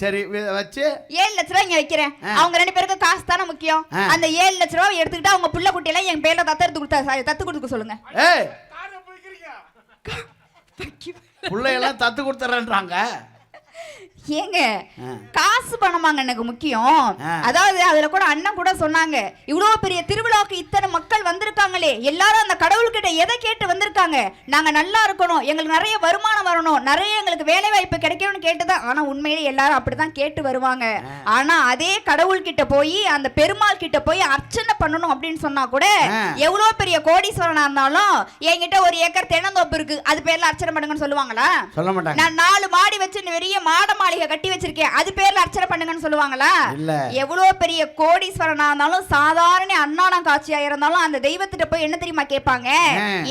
சரி வச்சு ஏழு லட்ச ரூபா இங்க வைக்கிறேன். அவங்க ரெண்டு பேருக்கு காசு தானே முக்கியம். அந்த ஏழு லட்ச ரூபா எடுத்துக்கிட்டு அவங்க புள்ள குட்டியெல்லாம் என் பேர்ல தத்து எடுத்து கொடுத்தா தத்து கொடுக்க சொல்லுங்க. ஏய். பிள்ளையெல்லாம் தத்து கொடுத்துறேன்றாங்க. ஏங்க. காசு பணமாங்க எனக்கு முக்கியம். அதாவது அதுல கூட அண்ணன் கூட சொன்னாங்க இவ்வளவு பெரிய திருவிழாவுக்கு இத்தனை மக்கள் வந்திருக்காங்களே எல்லாரும் அந்த கடவுள்கிட்ட எதை கேட்டு வந்திருக்காங்க? நாங்க நல்லா இருக்கணும் எங்களுக்கு நிறைய வருமானம் வரணும் நிறைய எங்களுக்கு வேலை வாய்ப்பு கிடைக்கணும்னு கேட்டுதான். ஆனா உண்மையிலே எல்லாரும் அப்படிதான் கேட்டு வருவாங்க. ஆனா அதே கடவுள் கிட்ட போய் அந்த பெருமாள் கிட்ட போய் அர்ச்சனை பண்ணணும் அப்படின்னு சொன்னா கூட. எவ்வளவு பெரிய கோடீஸ்வரனா இருந்தாலும் என்கிட்ட ஒரு ஏக்கர் தென்னந்தோப்பு இருக்கு அது பேர்ல அர்ச்சனை பண்ணுங்கன்னு சொல்லுவாங்களா? சொல்ல மாட்டாங்க. நான் நாலு மாடி வச்சு பெரிய மாட மாளிகை கட்டி வச்சிருக்கேன். அது பேர்ல அர்ச்சனை பண்ணுங்கன்னு சொல்லுவாங்களா? இல்ல. எவ்வளவு பெரிய கோடீஸ்வரனா இருந்தாலும் சாதாரண அன்னாடம் காட்சியா இருந்தாலும் அந்த தெய்வத்திட்ட போய் என்ன தெரியுமா கேட்பாங்க.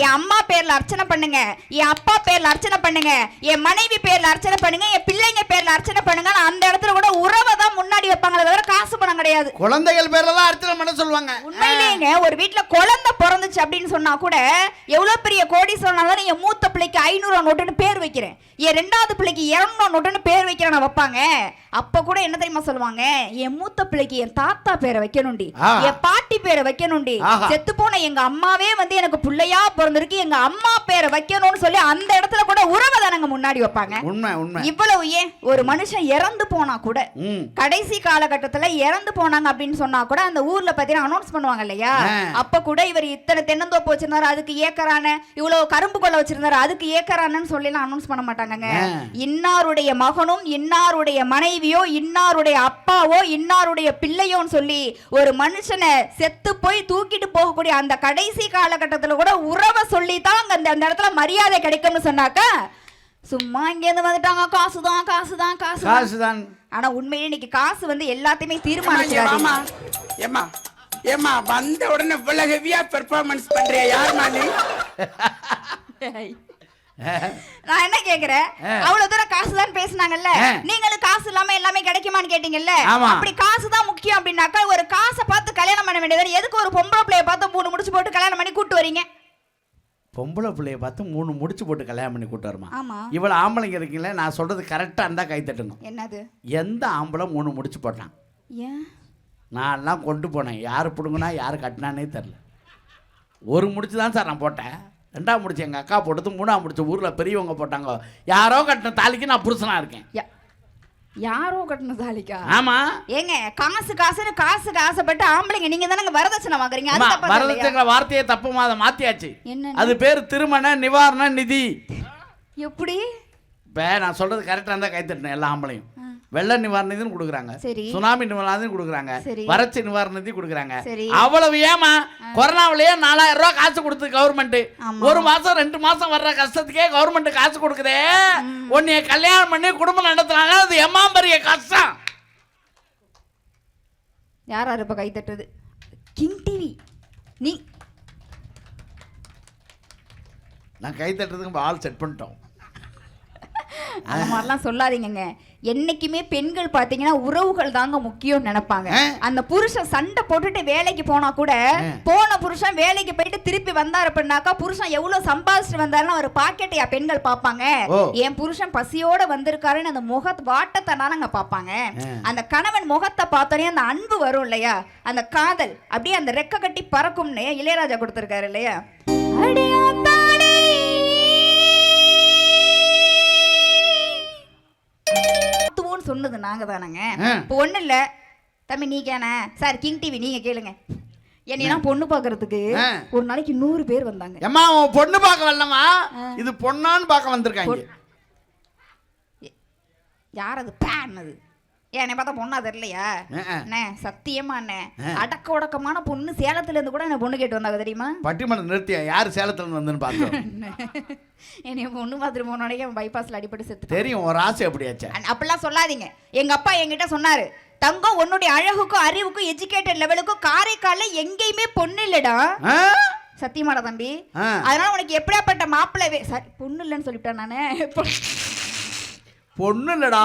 என் அம்மா பேர்ல அர்ச்சனை பண்ணுங்க. என் அப்பா பேர்ல அர்ச்சனை பண்ணுங்க. என் மனைவி பேர்ல அர்ச்சனை பண்ணுங்க. என் பிள்ளைங்க பேர்ல அர்ச்சனை பண்ணுங்க அந்த இடத்துல கூட உறவை தான் முன்னாடி வைப்பாங்களே தவிர காசு பணம் கிடையாது. குழந்தைகள் பேர்லாம் அர்ச்சனை பண்ண சொல்லுவாங்க. உண்மையிலேங்க ஒரு வீட்ல குழந்தை பிறந்துச்சு அப்படின்னு சொன்னா கூட எவ்வளவு பெரிய கோடீஸ்வரனாலும் என் மூத்த பிள்ளைக்கு ஐநூறு நோட்டுன்னு பேர் வைக்கிறேன். என் ரெண்டாவது பிள்ளைக்கு இருநூறு நோட்டுன்னு பேர் வைக்கிறேன் வைப்பாங்க. அப்ப கூட என்ன தெரியுமா சொல்லுவாங்க? என் மூத்த பிள்ளைக்கு என் தாத்தா பேரை வைக்கணும்டி. என் பாட்டி பேரை வைக்கணும்டி. செத்து போன எங்க அம்மாவே வந்து எனக்கு பிள்ளையா பிறந்திருக்கு. எங்க அம்மா பேரை வைக்கணும்னு சொல்லி அந்த இடத்துல கூட உறவை தானங்க முன்னாடி வைப்பாங்க. உண்மை உண்மை. இவ்வளவு ஏன்? ஒரு மனுஷன் இறந்து போனா கூட கடைசி காலகட்டத்துல இறந்து போனாங்க அப்படின்னு சொன்னா கூட அந்த ஊர்ல பாத்தீங்கன்னா அனௌன்ஸ் பண்ணுவாங்க இல்லையா. அப்ப கூட இவர் இத்தனை தென்னந்தோப்பு வச்சிருந்தாரு அதுக்கு ஏக்கரான இவ்வளவு கரும்பு கொள்ள வச்சிருந்தாரு அதுக்கு ஏக்கரானன்னு சொல்லி எல்லாம் அனௌன்ஸ் பண்ண மாட்டாங்கங்க ஆ. இன்னாருடைய மகனும் இன்னாருடைய மனைவியோ இன்னாருடைய அப்பாவோ இன்னாருடைய பிள்ளையோன்னு சொல்லி ஒரு மனுஷனை செத்து போய் தூக்கிட்டு போகக்கூடிய அந்த கடைசி காலகட்டத்துல கூட உறவை சொல்லி தான் அந்த அந்த இடத்துல மரியாதை கிடைக்கும்னு சொன்னாக்கா சும்மா இங்கேருந்து வந்துட்டாங்க காசு தான் காசு தான் காசு. காசு தான் ஆனா உண்மையிலே இன்னைக்கு காசு வந்து எல்லாத்தையுமே. தீர்மானிச்சிடாது ஏம்மா ஏம்மா வந்த உடனே இவ்வளவு ஹெவியா பெர்ஃபார்மன்ஸ் பண்றியா யாரும்மா நீ நான் என்ன கேக்குறேன். அவ்வளவு தூரம் காசு தான் பேசுனாங்கல்ல. நீங்களும் காசு இல்லாம எல்லாமே கிடைக்குமான்னு கேட்டீங்கல்ல. அப்படி காசு தான் முக்கியம் அப்படின்னாக்கா ஒரு காசை பார்த்து கல்யாணம் பண்ண வேண்டியது எதுக்கு ஒரு பொம்பளை பிள்ளைய பார்த்து மூணு முடிச்சு போட்டு கல்யாணம் பண்ணி கூட்டு வரீங்க பொம்பளை பிள்ளைய பார்த்து மூணு முடிச்சு போட்டு கல்யாணம் பண்ணி கூட்டு வருமா? இவ்வளோ ஆம்பளைங்க இருக்கீங்களே நான் சொல்றது கரெக்டாக இருந்தால் கை தட்டுங்க என்னது? எந்த ஆம்பளை மூணு முடிச்சு போட்டான்? ஏன்? நான்லாம் கொண்டு போனேன். யார் பிடுங்கினா யார் கட்டினானே தெரில ஒரு முடிச்சு தான் சார் நான் போட்டேன். ரெண்டாவது முடிச்சு எங்கள் அக்கா போட்டது மூணாவது முடிச்சு ஊரில் பெரியவங்க போட்டாங்க. யாரோ கட்டின தாலிக்கு நான் புருஷனாக இருக்கேன். யாரோ கட்டின தாலிக்கா ஆமாம் ஏங்க காசு காசுன்னு காசுக்கு ஆசைப்பட்டு ஆம்பளைங்க நீங்க தானங்க வரதட்சணை வாங்குறீங்க. அது தப்பா? வரதட்சணை வார்த்தையை தப்புமா அதை மாற்றியாச்சு என்ன அது பேர் திருமண நிவாரண நிதி. எப்படி? இப்போ நான் சொல்கிறது கரெக்டாக இருந்தால் கை தட்டணும் எல்லா ஆம்பளையும். வெள்ள நிவாரண நிதின்னு கொடுக்குறாங்க. சுனாமி நிவாரண நிதி கொடுக்குறாங்க. வறட்சி நிவாரண நிதி கொடுக்குறாங்க. அவ்வளவு ஏமா கொரோனாவிலேயே நாலாயிரம் ரூபாய் காசு கொடுத்து கவர்மெண்ட். ஒரு மாசம் ரெண்டு மாசம் வர்ற கஷ்டத்துக்கே கவர்மெண்ட் காசு கொடுக்குதே. உன்னைய கல்யாணம் பண்ணி குடும்பம் நடத்துனாங்க. அது எம்மா பெரிய கஷ்டம். யார் யார் இப்ப கை தட்டுறது? கிங் டிவி நீ நான் கை தட்டுறதுக்கு ஆள் செட் பண்ணிட்டோம். அந்த மாதிரிலாம் சொல்லாதீங்கங்க என்னைக்குமே பெண்கள் பாத்தீங்கன்னா உறவுகள் தாங்க முக்கியம் நினைப்பாங்க. அந்த புருஷன் சண்டை போட்டுட்டு வேலைக்கு போனா கூட போன புருஷன் வேலைக்கு போயிட்டு திருப்பி வந்தாரு அப்படின்னாக்கா புருஷன் எவ்வளவு சம்பாதிச்சுட்டு வந்தாருன்னு ஒரு பாக்கெட்டையா பெண்கள் பார்ப்பாங்க. என் புருஷன் பசியோட வந்திருக்காருன்னு அந்த முக வாட்டத்தனாலங்க பார்ப்பாங்க ஆ. அந்த கணவன் முகத்தை பார்த்தோன்னே அந்த அன்பு வரும் இல்லையா அந்த காதல் அப்படியே அந்த ரெக்க கட்டி பறக்கும்னு இளையராஜா கொடுத்திருக்காரு இல்லையா அடியாத்தாடி. சொன்னது நாங்க தானங்க. இப்போ ஒண்ணு இல்ல. தம்பி நீ கேன சார் கிங் டிவி நீங்க கேளுங்க. என்னையெல்லாம் பொண்ணு பார்க்கறதுக்கு ஆ. ஒரு நாளைக்கு நூறு பேர் வந்தாங்க. உன் பொண்ணு பார்க்க வரலமா இது பொண்ணான்னு பார்க்க வந்திருக்காங்க. யார் அது? பேன்னது ஏன் என்னை பார்த்தா பொண்ணா தெரியலையா. அண்ணே சத்தியமா அண்ணே. அடக்க உடக்கமான பொண்ணு சேலத்துல இருந்து கூட என்ன பொண்ணு கேட்டு வந்தாங்க தெரியுமா? பட்டிமன்றம் நிறுத்தியா? யார் சேலத்துல இருந்து வந்துன்னு பார்த்தோம். என்னைய பொண்ணு பார்த்துட்டு போனோடனே பைபாஸ்ல அடிபட்டு செத்து தெரியும் ஒரு ஆசை எப்படியாச்சா. அப்படிலாம் சொல்லாதீங்க. எங்க அப்பா என்கிட்ட சொன்னாரு தங்கம் உன்னுடைய அழகுக்கும் அறிவுக்கும் எஜுகேட்டட் லெவலுக்கும் காரைக்கால்ல எங்கேயுமே பொண்ணு இல்லடா? சத்தியமாடா தம்பி. அதனால உனக்கு எப்படியாப்பட்ட மாப்பிள்ளை வே- சரி பொண்ணு இல்லைன்னு சொல்லிவிட்டேன் நானு. பொண்ணு இல்லடா.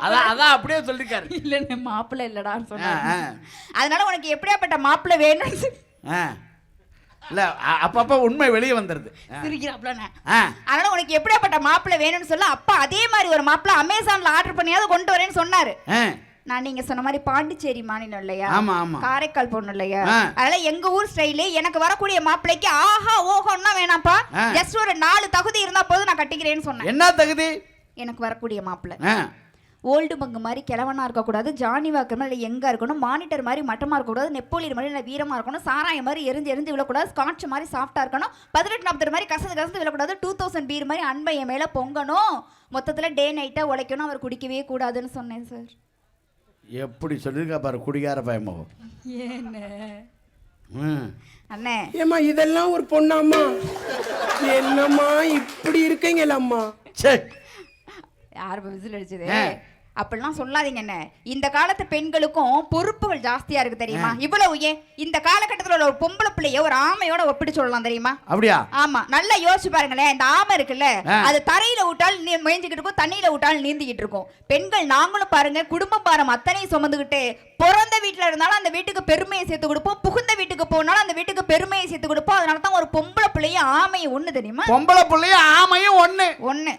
அதான் அதான் அப்படியே சொல்லிருக்காரு. இல்லைன்னு மாப்பிள்ளை இல்லடான்னு ஆ. அதனால உனக்கு எப்படியாப்பட்ட மாப்பிள்ளை வேணும்னு இல்ல அப்பப்ப உண்மை வெளியே வந்துருது. சிரிக்கிறாப்லண்ணே அதனால உனக்கு எப்படியாப்பட்ட மாப்பிள்ளை வேணும்னு சொல்ல அப்பா அதே மாதிரி ஒரு மாப்பிள்ளை அமேசான்ல ஆர்டர் பண்ணியாவது கொண்டு வரேன்னு சொன்னாரு. நான் நீங்க சொன்ன மாதிரி பாண்டிச்சேரி மாநிலம் இல்லையா. காரைக்கால் பொண்ணு இல்லையா. அதனால எங்க ஊர் ஸ்டைலு எனக்கு வரக்கூடிய மாப்பிள்ளைக்கு ஆஹா ஓஹோன்னா வேணாம்ப்பா. ஜஸ்ட் ஒரு நாலு தகுதி இருந்தா போதும் நான் கட்டிக்கிறேன்னு சொன்னேன். என்ன தகுதி? எனக்கு வரக்கூடிய மாப்பிள்ளை ஓல்டு பங்கு மாதிரி கிழவனா இருக்கக்கூடாது ஜானி வாக்கர் மாதிரி எங்க இருக்கணும் மானிட்டர் மாதிரி மட்டமா இருக்கக்கூடாது நெப்போலியன் மாதிரி நல்ல வீரமா இருக்கணும் சாராயம் மாதிரி எரிஞ்சு எரிஞ்சு விழக்கூடாது ஸ்காட்ச் மாதிரி சாஃப்டா இருக்கணும் பதினெட்டு நாற்பது மாதிரி கசந்து கசந்து விழக்கூடாது டூ தௌசண்ட் பீர் மாதிரி அன்பை என் மேல பொங்கணும். மொத்தத்துல டே நைட்டா உழைக்கணும் அவர் குடிக்கவே கூடாதுன்னு சொன்னேன் சார் எப்படி சொல்லியிருக்கா பாரு குடிகார பயமுகம் ம். அண்ணே. ஏம்மா இதெல்லாம் ஒரு பொண்ணாம்மா? என்னம்மா இப்படி இருக்கீங்களம்மா? யார் இப்ப விசில் அடிச்சது. அப்படிலாம் சொல்லாதீங்க என்ன? இந்த காலத்து பெண்களுக்கும் பொறுப்புகள் ஜாஸ்தியா இருக்கு தெரியுமா? இவ்வளவு ஏன்? இந்த காலகட்டத்துல உள்ள ஒரு பொம்பளை பிள்ளைய ஒரு ஆமையோட ஒப்பிட்டு சொல்லலாம் தெரியுமா? அப்படியா? ஆமா. நல்லா யோசிச்சு பாருங்களேன். இந்த ஆமை இருக்குல்ல. அது தரையில விட்டால் நீ மேய்ஞ்சிக்கிட்டு இருக்கும் தண்ணியில விட்டால் நீந்திக்கிட்டு இருக்கும். பெண்கள் நாங்களும் பாருங்க குடும்ப பாரம் அத்தனையும் சுமந்துக்கிட்டு பிறந்த வீட்டுல இருந்தாலும் அந்த வீட்டுக்கு பெருமையை சேர்த்து கொடுப்போம். புகுந்த வீட்டுக்கு போனாலும் அந்த வீட்டுக்கு பெருமையை சேர்த்து கொடுப்போம். அதனால தான் ஒரு பொம்பளை பிள்ளைய ஆமையும் ஒண்ணு தெரியுமா? பொம்பளை பிள்ளையும் ஆமையும் ஒண்ணு. ஒண்ணு.